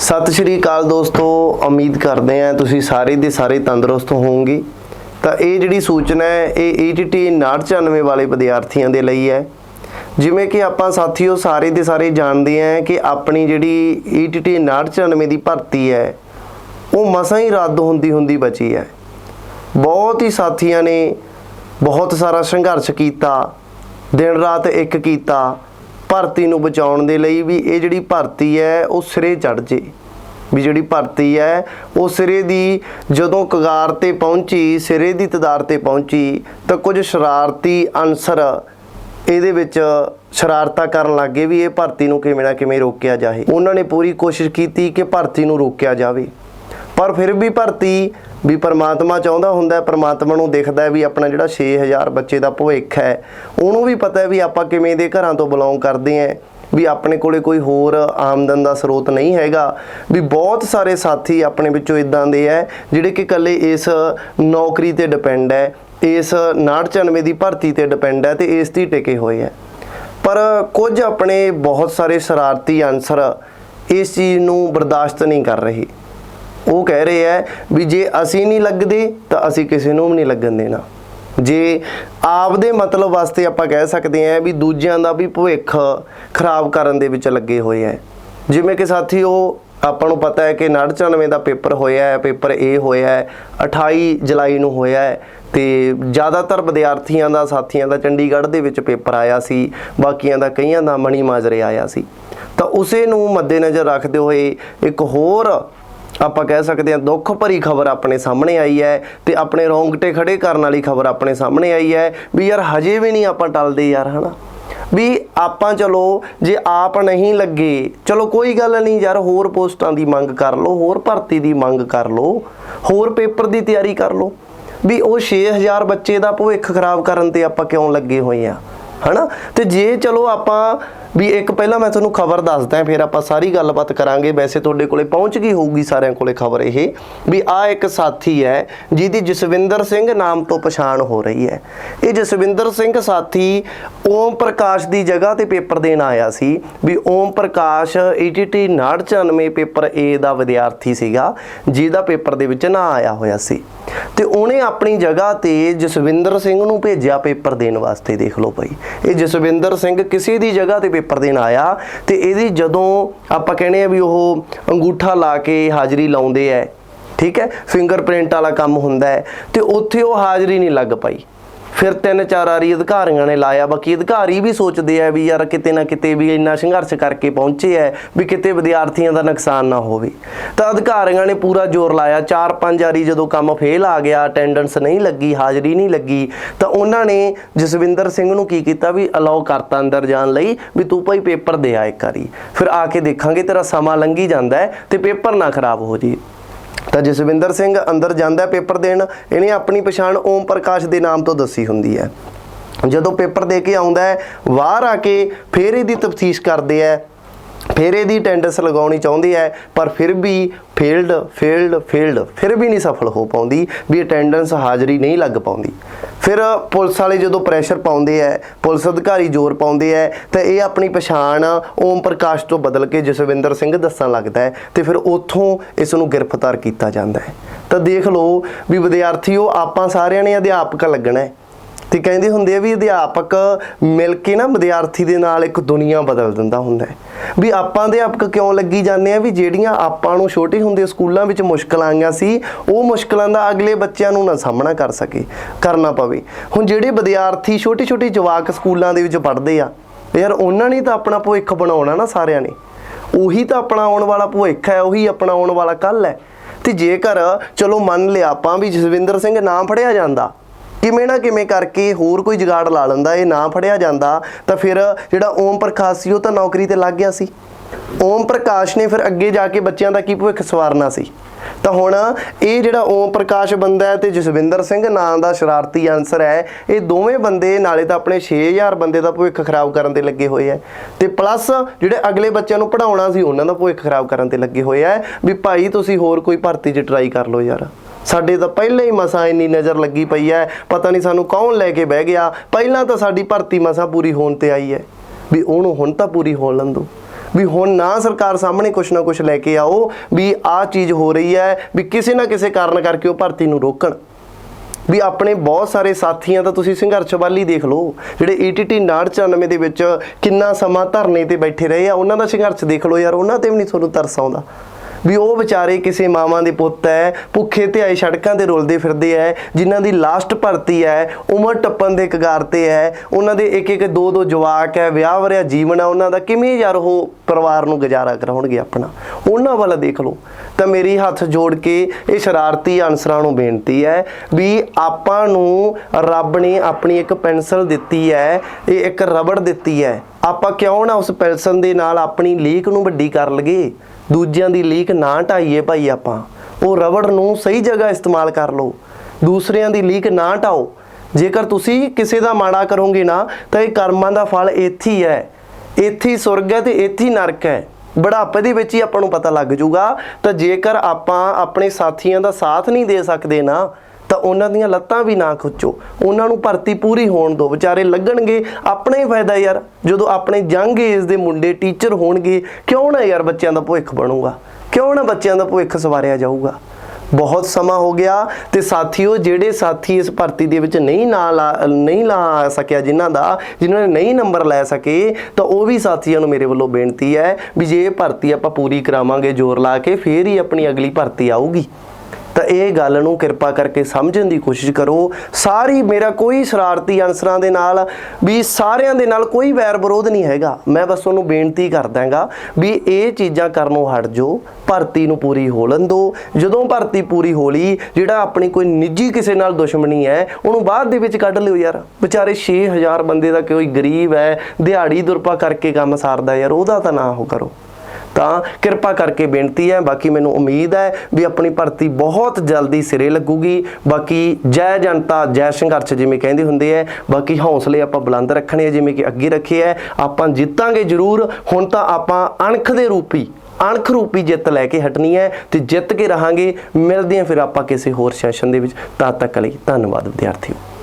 ਸਤਿ ਸ਼੍ਰੀ ਅਕਾਲ ਦੋਸਤੋ, ਉਮੀਦ ਕਰਦੇ ਹਾਂ ਤੁਸੀਂ ਸਾਰੇ ਦੇ ਸਾਰੇ ਤੰਦਰੁਸਤ ਹੋਵੋਗੇ। ਤਾਂ ਇਹ ਜਿਹੜੀ ਸੂਚਨਾ ਹੈ, ਇਹ ETT 994 ਵਾਲੇ ਵਿਦਿਆਰਥੀਆਂ ਦੇ ਲਈ ਹੈ। ਜਿਵੇਂ ਕਿ ਆਪਾਂ ਸਾਥੀਓ ਸਾਰੇ ਦੇ ਸਾਰੇ ਜਾਣਦੇ ਹਾਂ ਕਿ ਆਪਣੀ ਜਿਹੜੀ ETT 994 ਦੀ ਭਰਤੀ ਹੈ, ਉਹ ਮਸਾਂ ਹੀ ਰੱਦ ਹੁੰਦੀ ਹੁੰਦੀ ਬਚੀ ਹੈ। ਬਹੁਤ ਹੀ ਸਾਥੀਆਂ ਨੇ ਬਹੁਤ ਸਾਰਾ ਸੰਘਰਸ਼ ਕੀਤਾ, ਦਿਨ ਰਾਤ ਇੱਕ ਕੀਤਾ ਭਰਤੀ ਨੂੰ ਬਚਾਉਣ ਦੇ ਲਈ ਵੀ ਇਹ ਜਿਹੜੀ ਭਰਤੀ ਹੈ, ਉਹ ਸਿਰੇ ਚੜ ਜੇ। ਵੀ ਜਿਹੜੀ ਭਰਤੀ ਹੈ, ਉਹ ਸਿਰੇ ਦੀ ਜਦੋਂ ਕਗਾਰ ਤੇ ਪਹੁੰਚੀ, ਸਿਰੇ ਦੀ ਤਦਾਰ ਤੇ ਪਹੁੰਚੀ, ਤਾਂ ਕੁਝ ਸ਼ਰਾਰਤੀ ਅਨਸਰ ਇਹਦੇ ਵਿੱਚ ਸ਼ਰਾਰਤਾਂ ਕਰਨ ਲੱਗੇ ਵੀ ਇਹ ਭਰਤੀ ਨੂੰ ਕਿਵੇਂ ਨਾ ਕਿਵੇਂ ਰੋਕਿਆ ਜਾਏ। ਉਹਨਾਂ ਨੇ ਪੂਰੀ ਕੋਸ਼ਿਸ਼ ਕੀਤੀ ਕਿ ਭਰਤੀ ਨੂੰ ਰੋਕਿਆ ਜਾਵੇ। ਪਰ ਫਿਰ ਵੀ ਭਰਤੀ ਵੀ ਪਰਮਾਤਮਾ ਚਾਹੁੰਦਾ ਹੁੰਦਾ, ਪਰਮਾਤਮਾ ਨੂੰ ਦਿਖਦਾ ਵੀ ਆਪਣਾ ਜਿਹੜਾ 6000 ਬੱਚੇ ਦਾ ਭਵਿੱਖ ਹੈ, ਉਹਨੂੰ ਵੀ ਪਤਾ ਹੈ ਵੀ ਆਪਾਂ ਕਿਵੇਂ ਦੇ ਘਰਾਂ ਤੋਂ ਬਿਲੋਂਗ ਕਰਦੇ ਆਂ ਵੀ ਆਪਣੇ ਕੋਲੇ ਕੋਈ ਹੋਰ ਆਮਦਨ ਦਾ ਸਰੋਤ ਨਹੀਂ ਹੈਗਾ, ਵੀ ਬਹੁਤ ਸਾਰੇ ਸਾਥੀ ਆਪਣੇ ਵਿੱਚੋਂ ਇਦਾਂ ਦੇ ਹੈ, ਜਿਹੜੇ ਕਿ ਇਕੱਲੇ ਇਸ ਨੌਕਰੀ ਤੇ ਡਿਪੈਂਡ ਹੈ, ਇਸ 994 ਦੀ ਭਰਤੀ ਤੇ ਡਿਪੈਂਡ ਹੈ ਤੇ ਇਸ ਤੇ ਹੀ ਟਿਕੇ ਹੋਏ ਹੈ। ਪਰ ਕੁਝ ਆਪਣੇ ਬਹੁਤ ਸਾਰੇ ਸ਼ਰਾਰਤੀ ਅਨਸਰ ਇਸ ਚੀਜ਼ ਨੂੰ ਬਰਦਾਸ਼ਤ ਨਹੀਂ ਕਰ ਰਹੇ। ਉਹ ਕਹਿ ਰਹੇ ਹੈ ਵੀ ਜੇ ਅਸੀਂ ਨਹੀਂ ਲੱਗਦੇ ਤਾਂ ਅਸੀਂ ਕਿਸੇ ਨੂੰ ਵੀ ਨਹੀਂ ਲੱਗਣ ਦੇਣਾ। ਜੇ ਆਪਦੇ ਮਤਲਬ ਵਾਸਤੇ ਆਪਾਂ ਕਹਿ ਸਕਦੇ ਹਾਂ ਵੀ ਦੂਜਿਆਂ ਦਾ ਵੀ ਭਵਿੱਖ ਖਰਾਬ ਕਰਨ ਦੇ ਵਿੱਚ ਲੱਗੇ ਹੋਏ ਹੈ। ਜਿਵੇਂ ਕਿ ਸਾਥੀ ਉਹ ਆਪਾਂ ਨੂੰ ਪਤਾ ਹੈ ਕਿ 994 ਦਾ ਪੇਪਰ ਹੋਇਆ ਹੈ, ਪੇਪਰ A ਹੋਇਆ ਹੈ 28 ਜੁਲਾਈ ਨੂੰ ਹੋਇਆ ਹੈ ਤੇ ਜ਼ਿਆਦਾਤਰ ਵਿਦਿਆਰਥੀਆਂ ਦਾ, ਸਾਥੀਆਂ ਦਾ ਚੰਡੀਗੜ੍ਹ ਦੇ ਵਿੱਚ ਪੇਪਰ ਆਇਆ ਸੀ, ਬਾਕੀਆਂ ਦਾ ਕਈਆਂ ਦਾ ਮਣੀ ਮਾਜਰੇ ਆਇਆ ਸੀ। ਤਾਂ ਉਸੇ ਨੂੰ ਮੱਦੇਨਜ਼ਰ ਰੱਖਦੇ ਹੋਏ ਇੱਕ ਹੋਰ ਆਪਾਂ ਕਹਿ ਸਕਦੇ ਹਾਂ ਦੁੱਖ ਭਰੀ ਖਬਰ ਆਪਣੇ ਸਾਹਮਣੇ ਆਈ ਹੈ ਤੇ ਆਪਣੇ ਰੋਂਗਟੇ ਖੜੇ ਕਰਨ ਵਾਲੀ ਖਬਰ ਆਪਣੇ ਸਾਹਮਣੇ ਆਈ ਹੈ ਵੀ ਯਾਰ ਹਜੇ ਵੀ ਨਹੀਂ ਆਪਾਂ ਟਲਦੇ ਯਾਰ, ਹਨਾ? ਵੀ ਆਪਾਂ ਚਲੋ, ਜੇ ਆਪ ਨਹੀਂ ਲੱਗੇ, ਚਲੋ ਕੋਈ ਗੱਲ ਨਹੀਂ ਯਾਰ, ਹੋਰ ਪੋਸਟਾਂ ਦੀ ਮੰਗ ਕਰ ਲਓ, ਹੋਰ ਭਰਤੀ ਦੀ ਮੰਗ ਕਰ ਲਓ, ਹੋਰ ਪੇਪਰ ਦੀ ਤਿਆਰੀ ਕਰ ਲਓ, ਵੀ ਉਹ 6000 ਬੱਚੇ ਦਾ ਭਵਿੱਖ ਖਰਾਬ ਕਰਨ ਤੇ ਆਪਾਂ ਕਿਉਂ ਲੱਗੇ ਹੋਏ ਆ, ਹਨਾ? ਤੇ ਜੇ ਚਲੋ ਆਪਾਂ ਵੀ ਇੱਕ ਪਹਿਲਾਂ ਮੈਂ ਤੁਹਾਨੂੰ ਖਬਰ ਦੱਸਦਾ, ਫਿਰ ਆਪਾਂ ਸਾਰੀ ਗੱਲਬਾਤ ਕਰਾਂਗੇ। ਵੈਸੇ ਤੁਹਾਡੇ ਕੋਲੇ ਪਹੁੰਚ ਗਈ ਹੋਊਗੀ ਸਾਰਿਆਂ ਕੋਲੇ ਖਬਰ ਇਹ, ਵੀ ਆ ਇੱਕ ਸਾਥੀ ਹੈ, ਜਿਹਦੀ ਜਸਵਿੰਦਰ ਸਿੰਘ ਨਾਮ ਤੋਂ ਪਛਾਣ ਹੋ ਰਹੀ ਹੈ। ਇਹ ਜਸਵਿੰਦਰ ਸਿੰਘ ਸਾਥੀ ਓਮ ਪ੍ਰਕਾਸ਼ ਦੀ ਜਗ੍ਹਾ ਤੇ ਪੇਪਰ ਦੇਣ ਆਇਆ ਸੀ, ਵੀ Om Prakash ETT 994 paper A ਦਾ ਵਿਦਿਆਰਥੀ ਸੀਗਾ, ਜਿਹਦਾ ਪੇਪਰ ਦੇ ਵਿੱਚ ਨਾ ਆਇਆ ਹੋਇਆ ਸੀ। ਤੇ ਉਹਨੇ ਆਪਣੀ ਜਗ੍ਹਾ ਤੇ ਜਸਵਿੰਦਰ ਸਿੰਘ ਨੂੰ ਭੇਜਿਆ ਪੇਪਰ ਦੇਣ ਵਾਸਤੇ, ਦੇਖ ਲਓ ਭਾਈ ਇਹ ਜਸਵਿੰਦਰ ਸਿੰਘ ਕਿਸੇ ਦੀ ਜਗ੍ਹਾ ਤੇ ਪੇਪਰ ਦੇਣ ਆਇਆ ਤੇ ਇਹਦੀ ਜਦੋਂ ਆਪਾਂ ਕਹਿੰਦੇ ਆ ਵੀ ਉਹ ਅੰਗੂਠਾ ਲਾ ਕੇ ਹਾਜ਼ਰੀ ਲਾਉਂਦੇ ਐ, ਠੀਕ ਹੈ ਫਿੰਗਰਪ੍ਰਿੰਟ ਵਾਲਾ ਕੰਮ ਹੁੰਦਾ ਹੈ ਤੇ ਉੱਥੇ ਉਹ ਹਾਜ਼ਰੀ ਨਹੀਂ ਲੱਗ ਪਾਈ। ਫਿਰ ਤਿੰਨ ਚਾਰ ਵਾਰੀ ਅਧਿਕਾਰੀਆਂ ਨੇ ਲਾਇਆ। ਬਾਕੀ ਅਧਿਕਾਰੀ ਵੀ ਸੋਚਦੇ ਆ ਵੀ ਯਾਰ ਕਿਤੇ ਨਾ ਕਿਤੇ ਵੀ ਇੰਨਾ ਸੰਘਰਸ਼ ਕਰਕੇ ਪਹੁੰਚੇ ਐ ਵੀ ਕਿਤੇ ਵਿਦਿਆਰਥੀਆਂ ਦਾ ਨੁਕਸਾਨ ਨਾ ਹੋਵੇ। ਤਾਂ ਅਧਿਕਾਰੀਆਂ ਨੇ ਪੂਰਾ ਜ਼ੋਰ ਲਾਇਆ। ਚਾਰ ਪੰਜ ਵਾਰੀ ਜਦੋਂ ਕੰਮ ਫੇਲ ਆ ਗਿਆ ਅਟੈਂਡੈਂਸ ਨਹੀਂ ਲੱਗੀ, ਹਾਜ਼ਰੀ ਨਹੀਂ ਲੱਗੀ, ਤਾਂ ਉਹਨਾਂ ਨੇ ਜਸਵਿੰਦਰ ਸਿੰਘ ਨੂੰ ਕੀ ਕੀਤਾ ਵੀ ਅਲਾਉ ਕਰਤਾ ਅੰਦਰ ਜਾਣ ਲਈ ਵੀ ਤੂੰ ਭਾਈ ਪੇਪਰ ਦੇ ਆ ਇੱਕ ਵਾਰੀ। ਫਿਰ ਆ ਕੇ ਦੇਖਾਂਗੇ ਤੇਰਾ ਸਮਾਂ ਲੰਘੀ ਜਾਂਦਾ ਹੈ ਤੇ ਪੇਪਰ ਨਾ ਖਰਾਬ ਹੋ ਜੇ। ਤਾਂ ਜਸਵਿੰਦਰ ਸਿੰਘ ਅੰਦਰ ਜਾਂਦਾ ਪੇਪਰ ਦੇਣ, ਇਹਨੇ ਆਪਣੀ ਪਛਾਣ ਓਮ ਪ੍ਰਕਾਸ਼ ਦੇ ਨਾਮ ਤੋਂ ਦੱਸੀ ਹੁੰਦੀ ਹੈ। ਜਦੋਂ ਪੇਪਰ ਦੇ ਕੇ ਆਉਂਦਾ ਹੈ ਬਾਹਰ ਆ ਕੇ ਫੇਰ ਇਹਦੀ ਤਫਤੀਸ਼ ਕਰਦੇ ਆ ਫਿਰ ਇਹਦੀ ਅਟੈਂਡੈਂਸ ਲਗਾਉਣੀ ਚਾਹੁੰਦੇ ਹੈ, ਪਰ ਫਿਰ ਵੀ ਫੇਲਡ ਫੇਲਡ ਫੇਲਡ ਫਿਰ ਵੀ ਨਹੀਂ ਸਫਲ ਹੋ ਪਾਉਂਦੀ, ਵੀ ਅਟੈਂਡੈਂਸ ਹਾਜ਼ਰੀ ਨਹੀਂ ਲੱਗ ਪਾਉਂਦੀ। ਫਿਰ ਪੁਲਿਸ ਵਾਲੇ ਜਦੋਂ ਪ੍ਰੈਸ਼ਰ ਪਾਉਂਦੇ ਆ ਪੁਲਿਸ ਅਧਿਕਾਰੀ ਜ਼ੋਰ ਪਾਉਂਦੇ ਆ ਤਾਂ ਇਹ ਆਪਣੀ ਪਛਾਣ ਓਮ ਪ੍ਰਕਾਸ਼ ਤੋਂ ਬਦਲ ਕੇ ਜਸਵਿੰਦਰ ਸਿੰਘ ਦੱਸਣ ਲੱਗਦਾ ਹੈ ਤੇ ਫਿਰ ਉੱਥੋਂ ਇਸ ਨੂੰ ਗ੍ਰਿਫਤਾਰ ਕੀਤਾ ਜਾਂਦਾ ਹੈ। ਤਾਂ ਦੇਖ ਲਓ ਵੀ ਵਿਦਿਆਰਥੀਓ, ਆਪਾਂ ਸਾਰਿਆਂ ਨੇ ਅਧਿਆਪਕ ਲੱਗਣਾ ਹੈ। ਤੇ ਕਹਿੰਦੇ ਹੁੰਦੇ ਆ ਵੀ ਅਧਿਆਪਕ ਮਿਲ ਕੇ ਨਾ ਵਿਦਿਆਰਥੀ ਦੇ ਨਾਲ ਇੱਕ ਦੁਨੀਆ ਬਦਲ ਦਿੰਦਾ ਹੁੰਦਾ ਵੀ ਆਪਾਂ ਅਧਿਆਪਕ ਕਿਉਂ ਲੱਗੀ ਜਾਂਦੇ ਆ? ਵੀ ਜਿਹੜੀਆਂ ਆਪਾਂ ਨੂੰ ਛੋਟੇ ਹੁੰਦੇ ਸਕੂਲਾਂ ਵਿੱਚ ਮੁਸ਼ਕਲਾਂ ਆਈਆਂ ਸੀ, ਉਹ ਮੁਸ਼ਕਲਾਂ ਦਾ ਅਗਲੇ ਬੱਚਿਆਂ ਨੂੰ ਨਾ ਸਾਹਮਣਾ ਕਰ ਸਕੇ, ਕਰਨਾ ਪਵੇ। ਹੁਣ ਜਿਹੜੇ ਵਿਦਿਆਰਥੀ ਛੋਟੇ ਛੋਟੇ ਜਵਾਕ ਸਕੂਲਾਂ ਦੇ ਵਿੱਚ ਪੜ੍ਹਦੇ ਆ ਯਾਰ ਉਹਨਾਂ ਨੇ ਤਾਂ ਆਪਣਾ ਭਵਿੱਖ ਬਣਾਉਣਾ ਨਾ ਸਾਰਿਆਂ ਨੇ। ਉਹੀ ਤਾਂ ਆਪਣਾ ਆਉਣ ਵਾਲਾ ਭਵਿੱਖ ਹੈ, ਉਹੀ ਆਪਣਾ ਆਉਣ ਵਾਲਾ ਕੱਲ ਹੈ। ਤੇ ਜੇਕਰ, ਚਲੋ ਮੰਨ ਲਿਆ ਆਪਾਂ ਵੀ ਜਸਵਿੰਦਰ ਸਿੰਘ ਨਾਮ ਫੜਿਆ ਜਾਂਦਾ ਕਿਵੇਂ ਨਾ ਕਿਵੇਂ ਕਰਕੇ ਹੋਰ ਕੋਈ ਜੁਗਾੜ ਲਾ ਲੈਂਦਾ, ਇਹ ਨਾ ਫੜਿਆ ਜਾਂਦਾ, ਤਾਂ ਫਿਰ ਜਿਹੜਾ ਓਮ ਪ੍ਰਕਾਸ਼ ਸੀ, ਉਹ ਤਾਂ ਨੌਕਰੀ ਤੇ ਲੱਗ ਗਿਆ ਸੀ। ਓਮ ਪ੍ਰਕਾਸ਼ ਨੇ ਫਿਰ ਅੱਗੇ ਜਾ ਕੇ ਬੱਚਿਆਂ ਦਾ ਕੀ ਭਵਿੱਖ ਸਵਾਰਨਾ ਸੀ? ਤਾਂ ਹੁਣ ਇਹ ਜਿਹੜਾ ਓਮ ਪ੍ਰਕਾਸ਼ ਬੰਦਾ ਹੈ ਤੇ ਜਸਵਿੰਦਰ ਸਿੰਘ ਨਾਂ ਦਾ ਸ਼ਰਾਰਤੀ ਅਨਸਰ ਹੈ, ਇਹ ਦੋਵੇਂ ਬੰਦੇ ਨਾਲੇ ਤਾਂ ਆਪਣੇ 6000 ਬੰਦੇ ਦਾ ਭਵਿੱਖ ਖਰਾਬ ਕਰਨ ਦੇ ਲੱਗੇ ਹੋਏ ਹੈ। ਤੇ ਪਲੱਸ ਜਿਹੜੇ ਅਗਲੇ ਬੱਚਿਆਂ ਨੂੰ ਪੜਾਉਣਾ ਸੀ, ਉਹਨਾਂ ਦਾ ਭਵਿੱਖ ਖਰਾਬ ਕਰਨ ਤੇ ਲੱਗੇ ਹੋਏ ਹੈ। ਵੀ ਭਾਈ, ਤੁਸੀਂ ਹੋਰ ਕੋਈ ਭਰਤੀ 'ਚ ਟਰਾਈ ਕਰ ਲਓ ਯਾਰ। ਸਾਡੇ ਤਾਂ ਪਹਿਲਾਂ ਹੀ ਮਸਾਂ ਇੰਨੀ ਨਜ਼ਰ ਲੱਗੀ ਪਈ ਹੈ ਪਤਾ ਨਹੀਂ ਸਾਨੂੰ ਕੌਣ ਲੈ ਕੇ ਬਹਿ ਗਿਆ। ਪਹਿਲਾਂ ਤਾਂ ਸਾਡੀ ਭਰਤੀ ਮਸਾਂ ਪੂਰੀ ਹੋਣ ਤੇ ਆਈ ਹੈ ਵੀ ਉਹਨੂੰ ਹੁਣ ਤਾਂ ਪੂਰੀ ਹੋਣ ਲੰਦੋ ਵੀ ਹੁਣ ਨਾ ਸਰਕਾਰ ਸਾਹਮਣੇ ਕੁਛ ਨਾ ਕੁਛ ਲੈ ਕੇ ਆਓ, ਵੀ ਆਹ ਚੀਜ਼ ਹੋ ਰਹੀ ਹੈ ਵੀ ਕਿਸੇ ਨਾ ਕਿਸੇ ਕਾਰਨ ਕਰਕੇ ਉਹ ਭਰਤੀ ਨੂੰ ਰੋਕਣ। ਵੀ ਆਪਣੇ ਬਹੁਤ ਸਾਰੇ ਸਾਥੀਆਂ ਦਾ ਤੁਸੀਂ ਸੰਘਰਸ਼ ਵੱਲ ਹੀ ਦੇਖ ਲਓ। ਜਿਹੜੇ E ETT 994 ਦੇ ਵਿੱਚ ਕਿੰਨਾ ਸਮਾਂ ਧਰਨੇ ਤੇ ਬੈਠੇ ਰਹੇ ਆ, ਉਹਨਾਂ ਦਾ ਸੰਘਰਸ਼ ਦੇਖ ਲਓ ਯਾਰ, ਉਹਨਾਂ ਤੇ ਵੀ ਨਹੀਂ ਤੁਹਾਨੂੰ ਤਰਸ ਆਉਂਦਾ। ਵੀ ਉਹ ਵਿਚਾਰੇ ਕਿਸੇ ਮਾਵਾਂ ਦੇ ਪੁੱਤ ਐ ਭੁੱਖੇ ਤੇ ਆਏ ਸੜਕਾਂ ਤੇ ਰੁਲਦੇ ਫਿਰਦੇ ਐ ਜਿਨ੍ਹਾਂ ਦੀ ਲਾਸਟ ਭਰਤੀ ਐ ਉਮਰ ਟੱਪਣ ਦੇ ਕਗਾਰ ਤੇ ਐ ਉਹਨਾਂ ਦੇ ਇੱਕ ਇੱਕ ਦੋ ਦੋ ਜਵਾਕ ਐ ਵਿਆਹ ਵਰਿਆ ਜੀਵਨ ਆ ਉਹਨਾਂ ਦਾ, ਕਿਵੇਂ ਯਾਰ ਉਹ ਪਰਿਵਾਰ ਨੂੰ ਗੁਜ਼ਾਰਾ ਕਰਾਉਣਗੇ ਆਪਣਾ? ਉਹਨਾਂ ਵੱਲ ਦੇਖ ਲਓ। ਤਾਂ ਮੇਰੀ ਹੱਥ ਜੋੜ ਕੇ ਇਹ ਸ਼ਰਾਰਤੀ ਅਨਸਰਾਂ ਨੂੰ ਬੇਨਤੀ ਹੈ ਵੀ ਆਪਾਂ ਨੂੰ ਰੱਬ ਨੇ ਆਪਣੀ ਇੱਕ ਪੈਨਸਲ ਦਿੱਤੀ ਹੈ, ਇਹ ਇੱਕ ਰਬੜ ਦਿੱਤੀ ਹੈ। ਆਪਾਂ ਕਿਉਂ ਨਾ ਉਸ ਪੈਨਸਲ ਦੇ ਨਾਲ ਆਪਣੀ ਲੀਕ ਨੂੰ ਵੱਡੀ ਕਰ ਲਈਏ? ਦੂਜਿਆਂ ਦੀ ਲੀਕ ਨਾ ਢਾਈਏ ਭਾਈ ਆਪਾਂ। ਉਹ ਰਬੜ ਨੂੰ ਸਹੀ ਜਗ੍ਹਾ ਇਸਤੇਮਾਲ ਕਰ ਲਓ। ਦੂਸਰਿਆਂ ਦੀ ਲੀਕ ਨਾ ਢਾਓ। ਜੇਕਰ ਤੁਸੀਂ ਕਿਸੇ ਦਾ ਮਾੜਾ ਕਰੋਗੇ ਨਾ, ਤਾਂ ਇਹ ਕਰਮਾਂ ਦਾ ਫਲ ਇੱਥੇ ਹੀ। ਹੈ ਇੱਥੇ ਹੀ ਸੁਰਗ ਹੈ ਤੇ ਇੱਥੇ ਹੀ ਨਰਕ ਹੈ। ਬੁਢਾਪੇ ਦੇ ਵਿੱਚ ਹੀ ਆਪਾਂ ਨੂੰ ਪਤਾ ਲੱਗ ਜਾਊਗਾ ਤਾਂ ਜੇਕਰ ਆਪਾਂ ਆਪਣੇ ਸਾਥੀਆਂ ਦਾ ਸਾਥ ਨਹੀਂ ਦੇ ਸਕਦੇ ਨਾ ਤਾਂ ਉਹਨਾਂ ਦੀਆਂ ਲੱਤਾਂ ਵੀ ਨਾ ਖੁੱਚੋ। ਉਹਨਾਂ ਨੂੰ ਭਰਤੀ ਪੂਰੀ ਹੋਣ ਦਿਓ। ਵਿਚਾਰੇ ਲੱਗਣਗੇ, ਆਪਣੇ ਹੀ ਫਾਇਦਾ ਯਾਰ। ਜਦੋਂ ਆਪਣੇ ਯੰਗ ਏਜ ਦੇ ਮੁੰਡੇ ਟੀਚਰ ਹੋਣਗੇ, ਕਿਉਂ ਨਾ ਯਾਰ ਬੱਚਿਆਂ ਦਾ ਭਵਿੱਖ ਬਣੂਗਾ? ਕਿਉਂ ਨਾ ਬੱਚਿਆਂ ਦਾ ਭਵਿੱਖ ਸਵਾਰਿਆ ਜਾਊਗਾ? ਬਹੁਤ ਸਮਾਂ ਹੋ ਗਿਆ ਤੇ ਸਾਥੀਓ, ਜਿਹੜੇ ਸਾਥੀ ਇਸ ਭਰਤੀ ਦੇ ਵਿੱਚ ਨਹੀਂ ਨਾ ਲਾ- ਨਹੀਂ ਲਾ ਸਕਿਆ ਜਿਨ੍ਹਾਂ ਦਾ, ਜਿਨ੍ਹਾਂ ਨੇ ਨਹੀਂ ਨੰਬਰ ਲੈ ਸਕੇ, ਤਾਂ ਉਹ ਵੀ ਸਾਥੀਆਂ ਨੂੰ ਮੇਰੇ ਵੱਲੋਂ ਬੇਨਤੀ ਹੈ ਵੀ ਜੇ ਭਰਤੀ ਆਪਾਂ ਪੂਰੀ ਕਰਾਵਾਂਗੇ ਜ਼ੋਰ ਲਾ ਕੇ, ਫੇਰ ਹੀ ਆਪਣੀ ਅਗਲੀ ਭਰਤੀ ਆਊਗੀ। ਇਹ ਗੱਲ ਨੂੰ ਕਿਰਪਾ ਕਰਕੇ ਸਮਝਣ ਦੀ ਕੋਸ਼ਿਸ਼ ਕਰੋ। ਸਾਰੀ ਮੇਰਾ ਕੋਈ ਸ਼ਰਾਰਤੀ ਅਨਸਰਾਂ ਦੇ ਨਾਲ, ਵੀ ਸਾਰਿਆਂ ਦੇ ਨਾਲ ਕੋਈ ਵੈਰ ਵਿਰੋਧ ਨਹੀਂ ਹੈਗਾ। ਮੈਂ ਬਸ ਉਹਨੂੰ ਬੇਨਤੀ ਕਰਦਾਂਗਾ ਵੀ ਇਹ ਚੀਜ਼ਾਂ ਕਰਨੋਂ ਹਟ ਜਾਓ, ਭਰਤੀ ਨੂੰ ਪੂਰੀ ਹੋ ਲੈਣ ਜਦੋਂ ਭਰਤੀ ਪੂਰੀ ਹੋ ਲਈ, ਜਿਹੜਾ ਆਪਣੀ ਕੋਈ ਨਿੱਜੀ ਕਿਸੇ ਨਾਲ ਦੁਸ਼ਮਣੀ ਹੈ, ਉਹਨੂੰ ਬਾਅਦ ਦੇ ਵਿੱਚ ਕੱਢ ਲਿਓ ਯਾਰ। ਵਿਚਾਰੇ 6000 ਬੰਦੇ ਦਾ ਕੋਈ ਗਰੀਬ ਹੈ, ਦਿਹਾੜੀ ਦੁਰਪਾ ਕਰਕੇ ਕੰਮ ਸਾਰਦਾ ਯਾਰ, ਉਹਦਾ ਤਾਂ ਨਾ ਉਹ ਕਰੋ। ਤਾਂ ਕਿਰਪਾ ਕਰਕੇ ਬੇਨਤੀ ਹੈ, ਬਾਕੀ ਮੈਨੂੰ ਉਮੀਦ ਹੈ ਵੀ ਆਪਣੀ ਭਰਤੀ ਬਹੁਤ ਜਲਦੀ ਸਿਰੇ ਲੱਗੂਗੀ। ਬਾਕੀ ਜੈ ਜਨਤਾ, ਜੈ ਸੰਘਰਸ਼ ਜਿਵੇਂ ਕਹਿੰਦੇ ਹੁੰਦੇ ਆ, ਬਾਕੀ ਹੌਸਲੇ ਆਪਾਂ ਬੁਲੰਦ ਰੱਖਣੇ ਆ, ਜਿਵੇਂ ਕਿ ਅੱਗੇ ਰੱਖੇ ਆ। ਆਪਾਂ ਜਿੱਤਾਂਗੇ ਜ਼ਰੂਰ, ਹੁਣ ਤਾਂ ਆਪਾਂ ਅਣਖ ਦੇ ਰੂਪੀ, ਅਣਖ ਰੂਪੀ ਜਿੱਤ ਲੈ ਕੇ ਹਟਣੀ ਹੈ ਤੇ ਜਿੱਤ ਕੇ ਰਹਾਂਗੇ। ਮਿਲਦੇ ਹਾਂ ਫਿਰ ਆਪਾਂ ਕਿਸੇ ਹੋਰ ਸੈਸ਼ਨ ਦੇ ਵਿੱਚ। ਤਦ ਤੱਕ ਲਈ ਧੰਨਵਾਦ, ਵਿਦਿਆਰਥੀਓ।